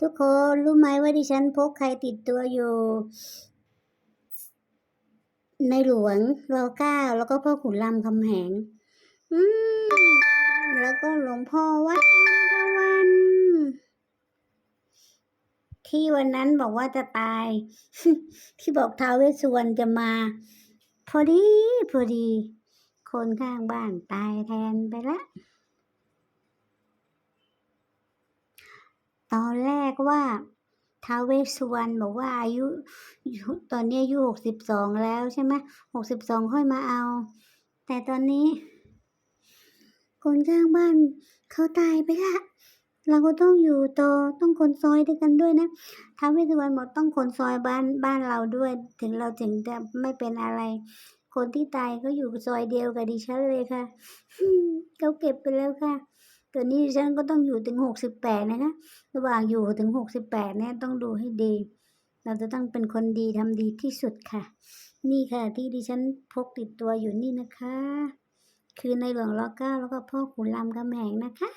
ทุกคนรู้ไหมว่าดิฉันพกใครติดตัวอยู่ ในหลวงรอเก้าแล้วก็พ่อขุนรามคำแหง อืมแล้วก็หลวงพ่อวัดนันทวัน ที่วันนั้นบอกว่าจะตาย ที่บอกท้าวเวสสุวรรณจะมา พอดี พอดี คนข้างบ้านตายแทนไปละ ตอนแรกว่าท้าวเวสสุวรรณบอกว่าอายุ ตอนนี้อายุหกสิบสองแล้วใช่ไหมหกสิบสองค่อยมาเอา แต่ตอนนี้ คนข้างบ้านเขาตายไปละ เราก็ต้องอยู่ต่อต้องคนซอยด้วยกันด้วยนะท้าวเวสสุวรรณบอกต้องคนซอยบ้านบ้านเราด้วย ถึงเราถึงจะไม่เป็นอะไร คนที่ตายเขาอยู่ซอยเดียวกับดิฉันเลยค่ะเขาเก็บไปแล้วค่ะ ตอนนี้ฉันก็ต้องอยู่ถึงหกสิบแปดนะคะ ระหว่างอยู่ถึงหกสิบแปดเนี่ยต้องดูให้ดี เราจะต้องเป็นคนดีทำดีที่สุดค่ะ นี่ค่ะที่ดิฉันพกติดตัวอยู่นี่นะคะ คือในหลวงรอเก้าแล้วก็พ่อขุนรามคำแหงนะคะ